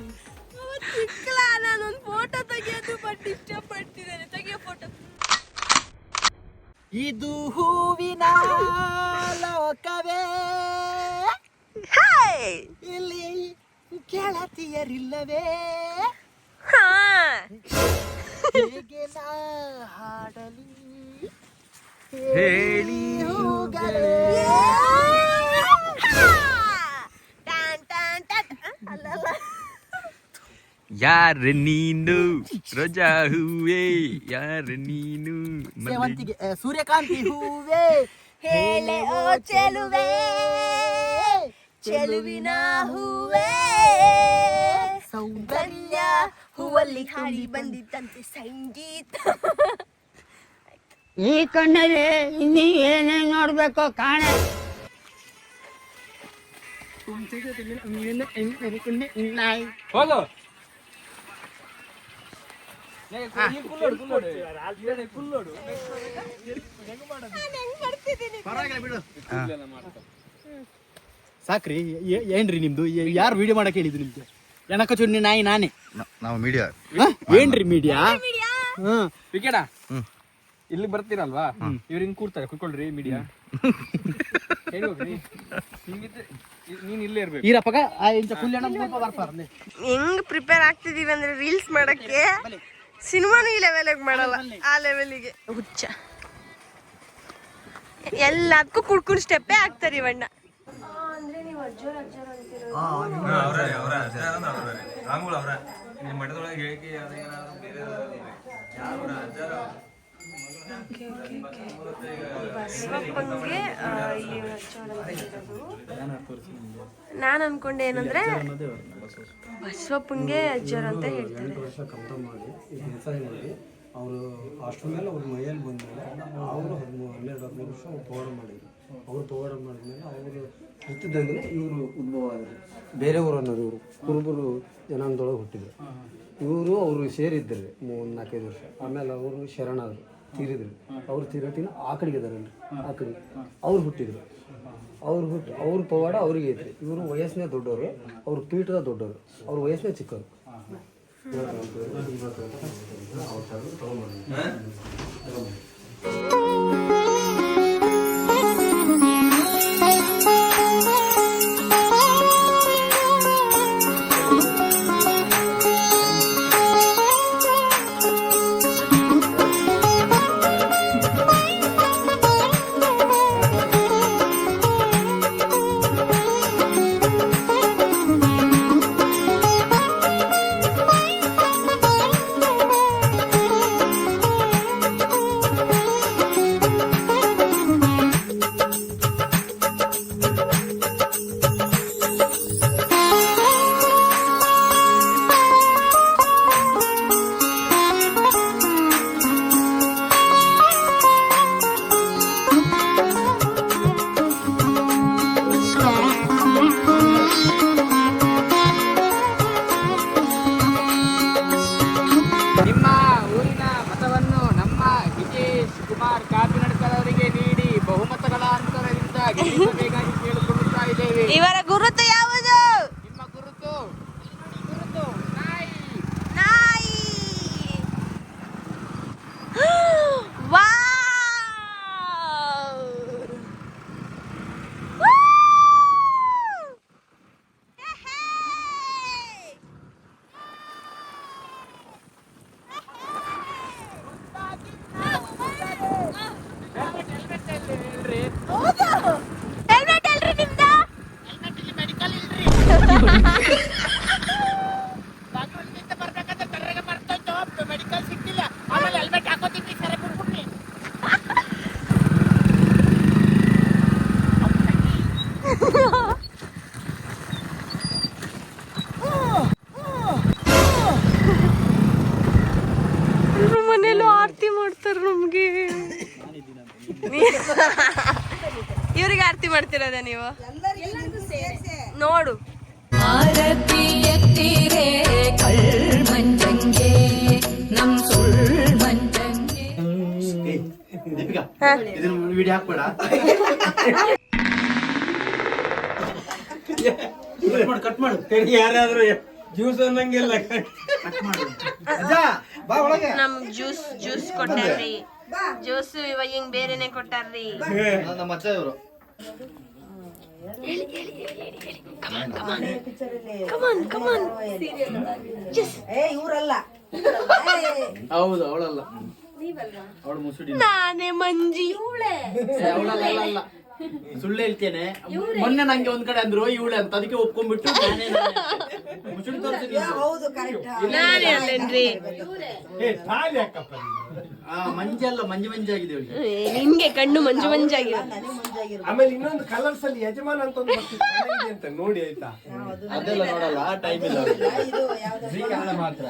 ಸಿಕ್ಕಲ ನಾನೊಂದು ಫೋಟೋ ತೆಗಿಯೋದು ಬಟ್ ಇಷ್ಟಪಡ್ತಿದ್ದೇನೆ ತೆಗಿಯೋ ಫೋಟೋ ಇದು ಹೂವಿನ ಲೋಕವೇ. ಇಲ್ಲಿ ಗೆಳತಿಯರಿಲ್ಲವೇ ಹಾ. ಹೇಗೆ ನಾ ಹಾಡಲಿ? ಹೇಳಿ यार नीनु रोजा हुए यार नीनु सूर्यकांति हुए। हेले ओ चलुवे चलुविना हुए। सौंदर्य हुवली हरी बंदी तंते संगीत। ಈ ಕಣ್ಣಲ್ಲಿ ಇನ್ನಿ ಏನೇ ನೋಡ್ಬೇಕು ಕಾಣೆ. ಹೋಗು. ಪರವಾಗಿಲ್ಲ ಬಿಡು. ಸಾಕ್ರಿ ಏ- ಏನ್ರಿ ನಿಮ್ದು? ಯಾರು ವಿಡಿಯೋ ಮಾಡಕ್ ಹೇಳಿದ್ರು ನಿಮ್ಗೆ? ಎಣಕ ಚುಣ್ಣಿ ನಾಯಿ ನಾನೇ. ನಾವು ಮೀಡಿಯಾ ಹ? ಏನ್ರಿ ಮೀಡಿಯಾ ಹ್ಮ್. ಇಲ್ಲಿ ಬರ್ತೀರಲ್ವಾ? ಇವ್ರು ಹಿಂಗ್ ಕೂರ್ತಾರೆ ಕುತ್ಕೊಳ್ರಿ ಮೀಡಿಯಾ ಹೇಳಿ ಹೋಗ್ರಿ. ಹಿಂಗಿದ್ರೆ ನೀನ್ ಇಲ್ಲೇ ಇರ್ಬೇಕು. ಈರಪ್ಪಗ ಆ ಇಂಚ ಕುಲ್ಯಾಣ ಸ್ವಲ್ಪ ಬರ್ತಾರೆ ಹೆಂಗ್ ಪ್ರಿಪೇರ್ ಆಗ್ತಿದೀವಿ ಅಂದ್ರೆ ರೀಲ್ಸ್ ಮಾಡಕ್ಕೆ? ಸಿನಿಮಾನು ಈ ಲೆವೆಲ್ಗೆ ಮಾಡಲ್ಲ ಆ ಲೆವೆಲಿಗೆ ಹುಚ್ಚ. ಎಲ್ಲದಕ್ಕೂ ಕುಡ್ಕೊಂಡು ಸ್ಟೆಪ್ಪೇ ಆಗ್ತಾರೆ ಇವಣ್ಣ ಅಂದ್ರೆ ನೀವು ಅಜ್ಜೋರ್ ಅಜ್ಜೋರ್ ಅಂತಿರೋದು ಬಸವಪ್ಪಂಗೆ ನಾನ್ ಅನ್ಕೊಂಡೆ ಏನಂದ್ರೆ ಬಸವಪ್ಪಂಗೆ ಅಜ್ಜರು ಅಂತ ಹೇಳ್ತಾರೆ. ಮಾಡಿ ಈ ಬೇಸಾಯ ಅವರು ಅಷ್ಟ್ರ ಮೇಲೆ ಅವ್ರ ಮೈಯಲ್ಲಿ ಬಂದಮೇಲೆ ಅವರು ಹದಿಮೂರು ಹನ್ನೆರಡು ಹದಿಮೂರು ವರ್ಷ ಅವ್ರು ಪವಾಡ ಮಾಡಿದ್ರು. ಅವ್ರು ಪವಾಡ ಮಾಡಿದ್ಮೇಲೆ ಅವರು ಹುಟ್ಟಿದಂಗೆ ಇವರು ಉದ್ಭವ ಆದರು ಬೇರೆ ಊರು ಅನ್ನೋದು ಇವರು. ಕುರುಬರು ಜನಾಂಗದೊಳಗೆ ಹುಟ್ಟಿದ್ರು. ಇವರು ಅವರು ಸೇರಿದ್ದರು ಮೂರು ನಾಲ್ಕೈದು ವರ್ಷ. ಆಮೇಲೆ ಅವರು ಶರಣಾದರು. ತೀರಿದ್ರು. ಅವ್ರು ತೀರಟಿನ ಆ ಕಡೆಗೆ ಇದಾರಲ್ರಿ ಆ ಕಡೆ. ಅವ್ರು ಹುಟ್ಟಿದ್ರು. ಅವ್ರು ಹುಟ್ಟು ಅವ್ರ ಪವಾಡ ಅವ್ರಿಗೆ ಐತ್ರಿ ಇವರು ವಯಸ್ಸನ್ನೇ ದೊಡ್ಡವರು ಅವ್ರ ಪೀಠದ ದೊಡ್ಡವರು. ಅವ್ರ ವಯಸ್ಸನ್ನೇ ಚಿಕ್ಕವರು. ಇವರ ಗುರುತು ಯಾವುದು ನಿಮ್ಮ ಗುರುತು ಗುರುತು ನಾಯಿ ನಾಯಿ ವಾವ್! Woo! Yay! ಹೌದು ಹೆಲ್ಮೆಟ್ ಎಲ್ರಿ ನಿಮ್ದು ಮೆಡಿಕಲ್ ಸಿಕ್ಕಿಲ್ಲ ಆಮೇಲೆ ಹೆಲ್ಮೆಟ್ ಹಾಕೋತೀನಿ ಸರಿ ಬಿಟ್ಬಿಟ್ನಿ ಎಲ್ರು ಮನೇಲೂ ಆರತಿ ಮಾಡ್ತಾರ ನಮ್ಗೆ ಇವ್ರಿಗೆ ಆರತಿ ಮಾಡ್ತಿರೋದ ನೀವು? ನೋಡು. ಆರತಿ ಎತ್ತಿರೆ ನಮ್ ಸುಳ್ ಮಂಜಂಗೆ ದೀಪಿಕಾ ಇದನ್ನ ವಿಡಿಯೋ ಹಾಕ್ಬೇಡ. ಕಟ್ ಮಾಡು ಕಟ್ ಮಾಡು. ಯಾರಾದ್ರೂ ಜ್ಯೂಸ್ ಅನ್ನಂಗಿಲ್ಲ. ಕಟ್ ಮಾಡು. ಅಜ್ಜ ಬಾ ಒಳಗೆ. ನಮ್ ಜ್ಯೂಸ್ ಜ್ಯೂಸ್ ಕೊಟ್ಟಾರ್ರಿ. ಜ್ಯೂಸ್ ಇವಾಗ ಹಿಂಗ್ ಬೇರೆನೆ ಕೊಟ್ಟಾರ್ರಿ. ನಮ್ಮ ಅಜ್ಜ ಇವರು. ಹೌದು ಅವಳಲ್ಲ. ಅವಳು ಮುಸುಡಿ. ನಾನೇ ಮಂಜಿ. ಅವಳಲ್ಲ ಸುಳ್ಳು ಹೇಳ್ತೇನೆ. ಮೊನ್ನೆ ನಂಗೆ ಒಂದ್ ಕಡೆ ಅಂದ್ರು ಇವಳೆ ಅಂತ. ಅದಕ್ಕೆ ಒಪ್ಕೊಂಡ್ಬಿಟ್ಟು ನಾನೇ ನಾನೇ. ಮುಸುಡಿ ಮಂಜಲ್ಲ ಮಂಜು ಮಂಜಾಗಿದೆ ನಿಮ್ಗೆ ನಿನ್ಗೆ ಕಣ್ಣು ಮಂಜು ಆಮೇಲೆ ಇನ್ನೊಂದು ಕಲರ್ಸ್ ಅಲ್ಲಿ ಯಜಮಾನ್ ಅಂತ ಒಂದು ಬರ್ತಿತ್ತು, ಚೆನ್ನಾಗಿದೆ ಅಂತ ನೋಡಿ ಆಯ್ತಾ? ಅದೆಲ್ಲ ನೋಡಲ್ಲ ಟೈಮ್ ಇಲ್ಲ. ಅವ್ರಿಗೆ. ಮಾತ್ರ.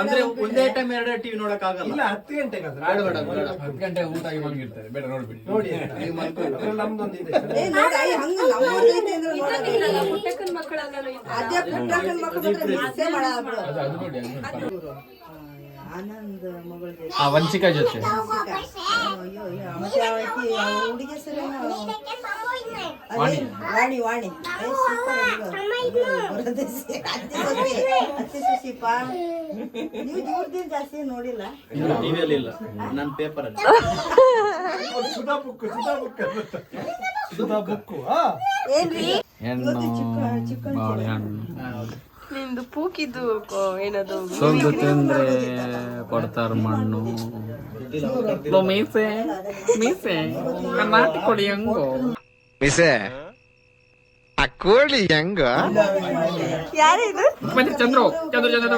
ಅಂದ್ರೆ ಒಂದೇ ಟೈಮ್ ಎರಡೇ ಟಿವಿ ನೋಡಕ್ ಆಗಲ್ಲ. ಇಲ್ಲ ಹತ್ತು ಗಂಟೆಗೆ ಅದು ಬೇಡ ಬೇಡ ಬೇಡ. ಹತ್ತು ಗಂಟೆ ಊಟ ಆಗಿ ಮಲಗಿರ್ತಾರೆ ಬೇಡ ನೋಡ್ಬಿಡಿ. ನೋಡಿ ನಮ್ದೊಂದಿದೆ ಮಲ್ಕೊಳ್ಳಿ. ಅದ್ರಲ್ಲಿ ನಮ್ದೊಂದು ಇದೆ ಅದು ಅದು ನೋಡಿ ಅದು ನೋಡಿ. ಆ ವಂಚಿಕಾ ಜೊತೆ. ವಾಣಿ. ವಾಣಿ ವಾಣಿ. ನೀವು ದೂರದಿಂದ ಜಾಸ್ತಿ ನೋಡಿಲ್ಲ? ಇಲ್ಲ ಟಿವಿಯಲ್ಲಿ ಇಲ್ಲ. ನನ್ನ ಪೇಪರ್ ಅಲ್ಲಿ. Sudha book Sudha book Sudha book ಏನ್ರಿ? ಹೆಣ್ಣು ಬಾಳೆಹಣ್ಣು ನಿಂದು ಪೂಕಿದ್ದು ಕೋ- ಏನದು? ಸೊಂದು ತಿಂದ್ರೆ ಕೊಡ್ತಾರ ಮಣ್ಣು. ಮೀಸೆ ಮೀಸೆ ಮಾತು ಕೊಡಿ ಹಂಗೋ. ಮಿಸೆ ಆ ಕೋಳಿ ಹೆಂಗ? ಯಾರಿದು? ಮತ್ತೆ ಚಂದ್ರು ಚಂದ್ರು ಚಂದ್ರ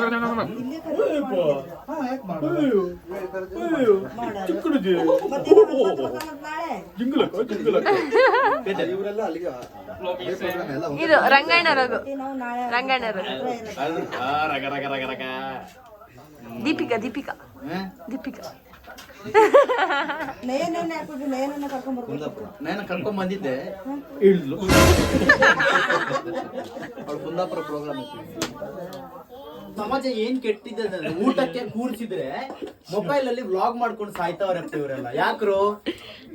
ಇದು ರಂಗಣ್ಣರದು. ರಂಗಣ್ಣರು ದೀಪಿಕಾ ದೀಪಿಕಾ. ದೀಪಿಕಾ. ನಾನು ಕರ್ಕೊಂಡ್ ಬಂದಿದ್ದೆ. ಇಳ್ದು ಅವಳು ಕುಂದಾಪುರ ಪ್ರೋಗ್ರಾಮ್ ಸಮಾಜ ಏನ್ ಕೆಟ್ಟಿದೆ ಅಂದ್ರೆ ಊಟಕ್ಕೆ ಕೂರಿಸಿದ್ರೆ ಮೊಬೈಲ್ ಅಲ್ಲಿ ವ್ಲಾಗ್ ಮಾಡ್ಕೊಂಡು ಸಾಯ್ತಾವ್ರಪ್ಪ ಇವರೆಲ್ಲ. ಯಾಕ್ರು?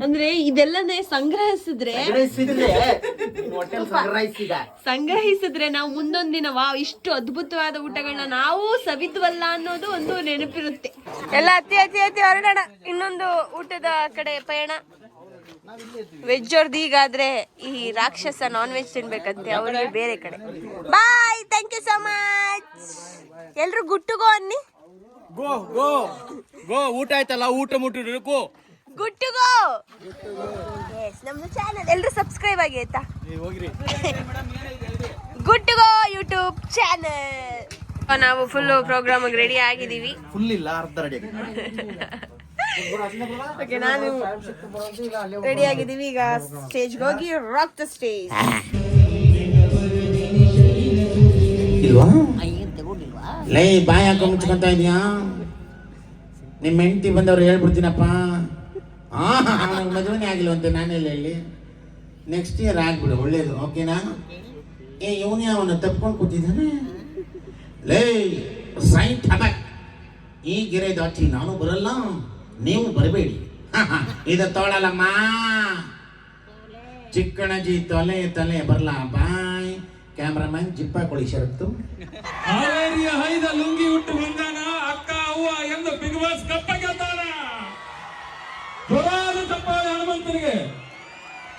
ಅಂದ್ರೆ ಇದೆಲ್ಲನೇ ಸಂಗ್ರಹಿಸಿದ್ರೆ ಸಂಗ್ರಹಿಸಿದ್ರೆ ನಾವು ಮುಂದೊಂದಿನ ವಾ ಇಷ್ಟು ಅದ್ಭುತವಾದ ಊಟಗಳನ್ನ ನಾವು ಸವಿದ್ವಲ್ಲ ಅನ್ನೋದು ಒಂದು ನೆನಪಿರುತ್ತೆ. ಎಲ್ಲ ಅತಿ ಅತಿ ಅತಿ ಹೊರಡೋಣ. ಇನ್ನೊಂದು ಊಟದ ಕಡೆ ಪಯಣ. ವೆಜ್ ಅವ್ರದ್ದು ಈಗಾದ್ರೆ ಈ ರಾಕ್ಷಸ ನಾನ್ ವೆಜ್ ತಿನ್ಬೇಕಂತೆ ಅವ್ರಿಗೆ ಬೇರೆ ಕಡೆ. Bye thank you so much ಎಲ್ರು ಗುಟ್ಟುಗೋ ಅನ್ನಿ. ಗೋ ಗೋ ಗೋ ಊಟ ಆಯ್ತಲ್ಲ ಊಟ ಮುಟ್ಟಿದ್ರು ಗೋ ಗುಟ್ಟುಗೋ ಎಸ್ ನಮ್ದು ಚಾನಲ್ ಎಲ್ರು ಸಬ್ಸ್ಕ್ರೈಬ್ ಆಗಿ ಆಯ್ತಾ? ಟು ಗೋ ಯೂಟ್ಯೂಬ್ ಚಾನಲ್ ನಾವು ಫುಲ್ ಪ್ರೋಗ್ರಾಮ್ ರೆಡಿ ಆಗಿದೀವಿ ಫುಲ್ ಇಲ್ಲ ಅರ್ಧ ರೆಡಿ ಓಕೆ ನಾನು ರೆಡಿ ಆಗಿದೀವಿ ಈಗ ಸ್ಟೇಜ್ಗೆ ಹೋಗಿ ರಾಕ್ ದ ಸ್ಟೇಜ್ ಇಲ್ವಾ? ಲೈ ಬಾಯ್ ಹಾಕೋ ಮುಚ್ಕೊಂತ ಇದೀಯಾ? ನಿಮ್ಮ ಹೆಂಡತಿ ಬಂದವ್ರು ಹೇಳ್ಬಿಡ್ತೀನಪ್ಪ. ಹಾ ಅವನಿಗೆ ಮದುವೆನೇ ಆಗಿಲ್ವಂತೆ ನಾನೆಲ್ಲ ಹೇಳಿ ನೆಕ್ಸ್ಟ್ ಇಯರ್ ಆಗ್ಬಿಡು, ಒಳ್ಳೇದು ಓಕೆನಾ ಏ, ಇವನೇ ಅವನ ತಪ್ಕೊಂಡು ಕೂತಿದ್ದಾನೆ. ಲೇ, ಸೈಂಟ್ ಅಟ್ಯಾಕ್ ಈ ಗೆರೆ ದಾಟಿ ನಾನು ಬರಲ್ಲ, ನೀವು ಬರಬೇಡಿ. ಇದು ತೋಳಲ್ಲಮ್ಮ ಚಿಕ್ಕಣಜಿ ತಲೆ ತಲೆ ಬರಲ್ಲ ಬಾಯ್. ಕ್ಯಾಮ್ರಾಮನ್, ಜಿಪ್ಪ ಕೊಡಿ ಶರತ್ತು. ಹೈದ ಲುಂಗಿ ಉಟ್ಟು ಬಂದಾನ ಅಕ್ಕ ಅವ್ವ ಎಂದು ಬಿಗ್ ಬಾಸ್ ಕಪ್ಪ ಜೋರಾದ ಚಪ್ಪಾಳೆ ಹನುಮಂತನಿಗೆ.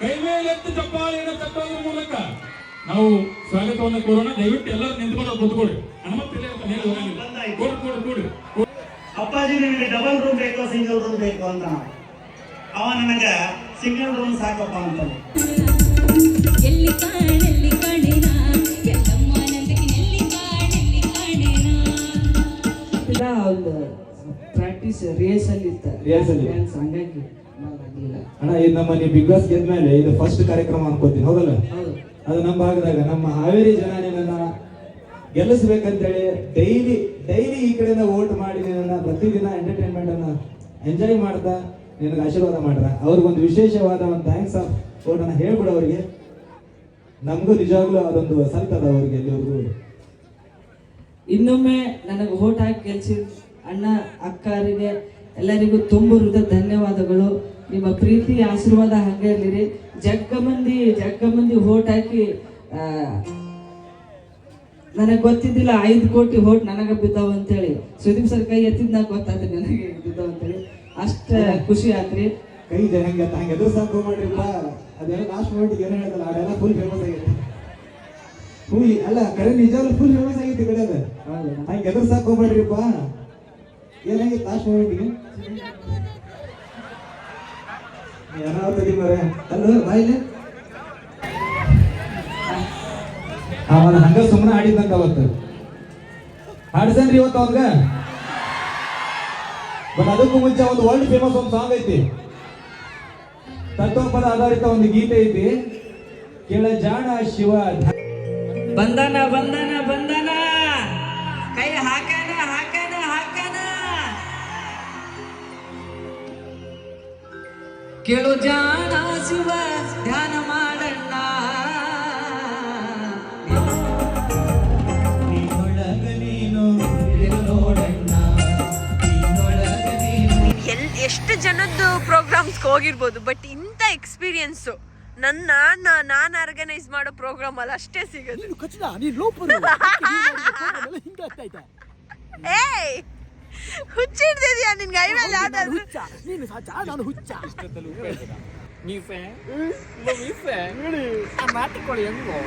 ಕೈ ಮೇಲೆ ಎತ್ತು ಚಪ್ಪಾಳೆಯನ್ನು ತಟ್ಟೋದ್ರ ಮೂಲಕ ನಾವು ಸ್ವಾಗತವನ್ನು ಕೋರೋಣ. ದಯವಿಟ್ಟು ಎಲ್ಲರೂ ನಿಂತ್ಕೊಂಡು ಕೂತ್ಕೊಳ್ಳಿ. ಹನುಮಂತ. ಕೂಡು ಕೂಡು ಕೂಡು. ಅಪ್ಪಾಜಿ ನಿಮಗೆ ಡಬಲ್ ರೂಮ್ ಬೇಕು ಸಿಂಗಲ್ ರೂಮ್ ಬೇಕು ಅಂತ. ಅವ ನನಗೆ ಸಿಂಗಲ್ ರೂಮ್ ಸಾಕಪ್ಪ ಅಂತ ಎಲ್ಲಿ ಕಾಣೆಲ್ಲಿ ಕಾಣೆನಾ? ಎಲ್ಲಮ್ಮ ನಂದಕ್ಕೆ ನೆಲ್ಲಿ ಕಾಣೆಲ್ಲಿ ಕಾಣೆನಾ? ಒಂದು ಪ್ರಾಕ್ಟೀಸ್ ಇತ್ತ ಅಲ್ಲಿ. ಡ್ಯಾನ್ಸ್ ಹಂಗಾಗಿ ಮಾಡಾಗಿಲ್ಲ ಅಣ್ಣ ಇದು ನಮ್ಮ ನೀವು ಬಿಗ್ ಬಾಸ್ ಗೆದ್ಮೇಲೆ ಇದು ಫಸ್ಟ್ ಕಾರ್ಯಕ್ರಮ ಅನ್ಕೋತೀನಿ ಹೌದಲ್ಲ? ಹೌದು. ಅದು ನಮ್ಮ ಭಾಗದಾಗ ನಮ್ಮ ಹಾವೇರಿ ಜನ ನಿನ್ನ ಗೆಲ್ಲಿಸ್ಬೇಕಂತೇಳಿ ಡೈಲಿ ಡೈಲಿ ಈ ಕಡೆಯಿಂದ ವೋಟ್ ಮಾಡಿ ನಿನ್ನ ಪ್ರತಿದಿನ ಎಂಟರ್ಟೈನ್ಮೆಂಟ್ ಅನ್ನ ಎಂಜಾಯ್ ಮಾಡ್ತಾ ನಿನಗೆ ಆಶೀರ್ವಾದ ಮಾಡ್ರ ಅವ್ರಿಗೊಂದು ವಿಶೇಷವಾದ ಒಂದು ಥ್ಯಾಂಕ್ಸ್ ಆಫ್ ವೋಟ್ ಅನ್ನ ಹೇಳ್ಬಿಡು ಅವರಿಗೆ. ನಮಗೂ ನಿಜವಾಗ್ಲೂ ಅದೊಂದು ಸಲ್ತದ ಅವ್ರಿಗೆ ಎಲ್ಲಿವರೆಗೂ ಇನ್ನೊಮ್ಮೆ ನನಗೆ ಓಟ್ ಹಾಕಿ ಗೆಲ್ಸಿದ ಅಣ್ಣ ಅಕ್ಕರಿಗೆ ಎಲ್ಲರಿಗೂ ತುಂಬ ಹೃದಯ ಧನ್ಯವಾದಗಳು. ನಿಮ್ಮ ಪ್ರೀತಿ ಆಶೀರ್ವಾದ ಹಂಗೆ ಇರ್ಲಿರಿ ಜಗ್ಗ ಮಂದಿ ಜಗ್ಗ ಮಂದಿ ಓಟ್ ಹಾಕಿ ನನಗೆ ಗೊತ್ತಿದ್ದಿಲ್ಲ ಐದು ಕೋಟಿ ಓಟ್ ನನಗೆ ಬಿದ್ದಾವ ಅಂತೇಳಿ. ಸುದೀಪ್ ಸರ್ ಕೈ ಎತ್ತಿದ್ನಾಗ ಗೊತ್ತಾಯ್ತು ನನಗೆ ಬಿದ್ದಾವ ಅಂತೇಳಿ. ಅಷ್ಟ ಖುಷಿ ಆತ್ರಿ. ಕೈ ಜನ ಹಂಗೆ ಹಂಗೆ ಎದುರು ಸಾಕು ಮಾಡ್ರಿಪ್ಪ. ಅದೆಲ್ಲ ಲಾಸ್ಟ್ ಮೂಮೆಂಟ್ ಏನೋ ಹೇಳ್ತಲ್ಲ ಅದೆಲ್ಲ ಫುಲ್ ಫೇಮಸ್ ಆಗೈತೆ. ಹೂ ಅಲ್ಲ ಕಡೆ ನಿಜವಾಗ್ಲೂ ಫುಲ್ ಫೇಮಸ್ ಆಗೈತಿ ಕಡೆ ಅದು. ಹಂಗೆ ಎದುರು ಸಾಕು ಮಾಡ್ರಿಪ್ಪ. ಮರೆ ಅಲ್ಲ ಬಾಯಿಲೆ ಅವನ ಹಂಗ ಸುಮ್ಮನೆ ಆಡಿದಂತ ಅವತ್ತು. ಹಾಡ್ಸನ್ರಿ ಇವತ್ತು ಅವಂಗ ಬಟ್ ಅದಕ್ಕೂ ಮುಂಚೆ ಒಂದು ವರ್ಲ್ಡ್ ಫೇಮಸ್ ಒಂದು ಸಾಂಗ್ ಐತಿ. ತತ್ವಪದ ಆಧಾರಿತ ಒಂದು ಗೀತೆ ಐತಿ. ಕೇಳ ಜಾಣ ಶಿವ ಬಂದನ ಬಂದನ ಕೇಳು ಜಾಣ ಶಿವ ಧ್ಯಾನ ಮಾಡಣ್ಣ. ಎಲ್ ಎಷ್ಟು ಜನದ್ದು ಪ್ರೋಗ್ರಾಮ್ಸ್ಗೆ ಹೋಗಿರ್ಬೋದು ಬಟ್ ಇಂಥ ಎಕ್ಸ್ಪೀರಿಯನ್ಸು. ನನ್ನ ನಾನು ನಾನು ಆರ್ಗನೈಸ್ ಮಾಡೋ ಪ್ರೋಗ್ರಾಮ್ ಅಲ್ಲಿ ಅಷ್ಟೇ ಸಿಗೋದು ಏಯ್! ಹುಚ್ಚಿಡ್ದಿದ್ಯಾ ನಿನ್ಗೆ ಐವಲ್ ಯಾವ್ದಾದ್ರು ನೀ ಫ್ಯಾನ್ ಮಮ್ಮಿ ಫ್ಯಾನ್ ಆ ಮಾತುಕೊಳ್ಳಿ ಹೆಂಗೋ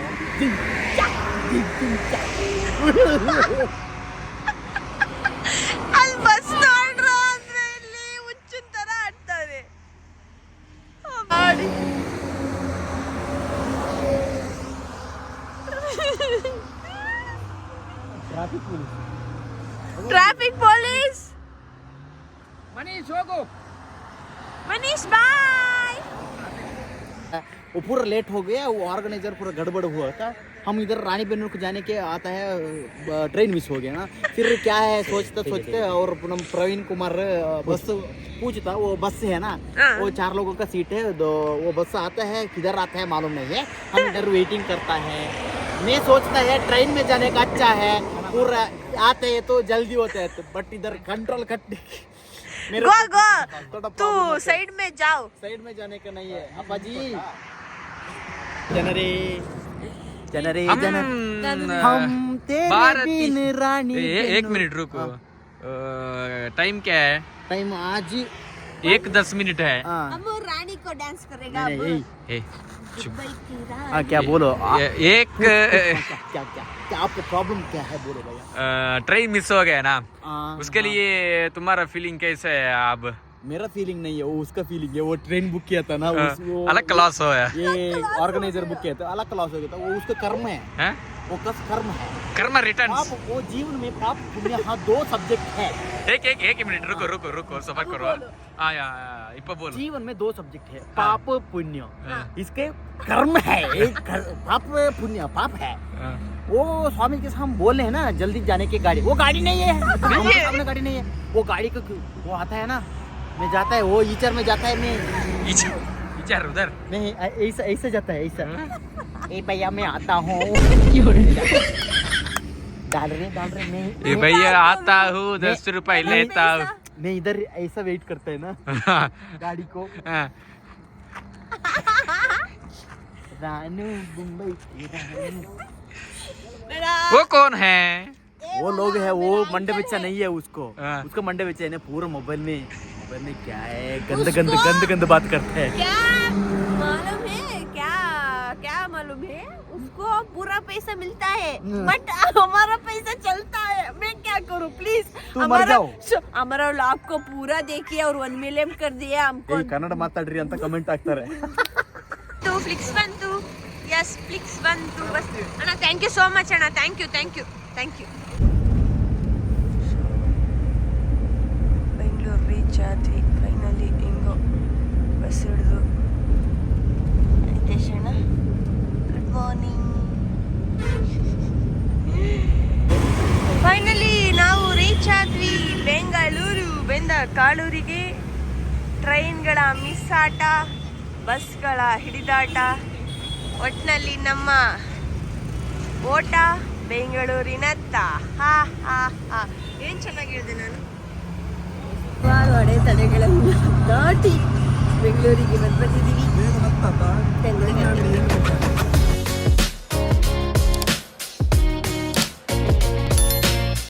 लेट हो गया वो ऑर्गेनाइजर पूरा गड़बड़ हुआ था। हम इधर रानी बेनूर को जाने के आता है ट्रेन मिस हो गया ना। फिर क्या है सोचते सोचते और प्रवीण कुमार बस पूछता वो बस है ना हाँ। वो चार लोगों का सीट है दो वो बस आता है किधर आता है मालूम नहीं है। हम इधर हाँ। वेटिंग करता है। मैं सोचता है ट्रेन में जाने का अच्छा है पूरा आते है तो जल्दी तो होता है बट इधर कंट्रोल कट गो गो तू साइड में जाओ। साइड में जाने का नहीं है। अपा जी ಜನರೇ ಜನರೇ हम ಜನ हम तेरे भारती- बिन रानी ए- एक बिनु- मिनट रुको टाइम क्या है टाइम आज एक दस मिनट है हाँ अब वो रानी को डांस करेगा नहीं, अब नहीं, ए, चुप। दुबई की रानी। हाँ क्या बोलो आ- ए- एक क्या क्या क्या क्या आपका प्रॉब्लम क्या है बोलो भैया ट्रेन मिस हो गया ना हाँ, उसके लिए तुम्हारा फीलिंग कैसे है अब मेरा फीलिंग नहीं है वो उसका फीलिंग है वो ट्रेन बुक किया था ना हाँ, उस, वो, अलग क्लास हो है ये ऑर्गेनाइजर बुक किया था अलग क्लास हो गया था वो उसका कर्म है। हैं? वो कस कर्म है। कर्म रिटर्न पाप वो जीवन में पाप पुण्य हाँ दो सब्जेक्ट है। एक एक एक मिनट रुको रुको रुको सफ़र करो हाँ या इप्पा बोलो। जीवन में दो सब्जेक्ट है पाप पुण्य। इसके कर्म है एक पाप पुण्य पाप है। हाँ। वो स्वामी के हम बोले हैं ना जल्दी जाने की गाड़ी वो गाड़ी नहीं है। गाड़ी नहीं है। वो गाड़ी का वो आता है ना मैं जाता है वो ईचर में जाता है मैं इधर उधर। नहीं ऐसा ऐसा जाता है ऐसा। ए भैया मैं आता हूँ। डाल रहे डाल रहे मैं ये भैया आता हूँ दस रुपए लेता हूँ। मैं इधर ऐसा वेट करता है ना हाँ, गाड़ी को। हाँ। रानू मुंबई वो कौन है? वो लोग है वो मंडे बच्चा नहीं है उसको। हाँ। उसका मंडे बच्चा है ना पूरा मोबाइल में। मोबाइल में क्या है गंद गंद गंद गंद बात करते हैं क्या मालूम है क्या क्या मालूम है उसको पूरा पैसा मिलता है बट हमारा पैसा चलता है मैं क्या करूँ प्लीज तुम मर जाओ। हमारा लाभ को पूरा देखिए और वन मिलियन कर दिया हमको ಏಯ್ ಕನ್ನಡ ಮಾತಾಡ್ರಿ ಅಂತ ಕಮೆಂಟ್ ಹಾಕ್ತಾರೆ ಟು ಫ್ಲಿಕ್ಸ್ ಬಂತು ಎಸ್ ಫ್ಲಿಕ್ಸ್ ಬಂತು ಬಸ್ ಅಣ್ಣ ಥ್ಯಾಂಕ್ ಯು ಸೋ ಮಚ್ ಅಣ್ಣ thank you thank you thank you ಆದ್ವಿ ಫೈನಲಿ ಹೆಂಗೋ ಬಸ್ ಹಿಡಿದು ಶಣ ಗುಡ್ ಮಾರ್ನಿಂಗ್ ಫೈನಲಿ ನಾವು ರೀಚ್ ಆದ್ವಿ ಬೆಂಗಳೂರು ಬೆಂದ ಕಾಳೂರಿಗೆ. ಟ್ರೈನ್ಗಳ ಮಿಸ್ಸಾಟ ಬಸ್ಗಳ ಹಿಡಿದಾಟ ಒಟ್ನಲ್ಲಿ ನಮ್ಮ ಓಟ ಬೆಂಗಳೂರಿನತ್ತ. ಹಾ ಹಾ ಹಾ. ಏನ್ ಚೆನ್ನಾಗಿ ಹೇಳಿದೆ ನಾನು? ಅಡೆತಡೆಗಳನ್ನು ದಾಟಿ ಬೆಂಗಳೂರಿಗೆ ಬಂದು ಬಂದಿದ್ದೀವಿ ಬೆಂಗಳೂರಿನ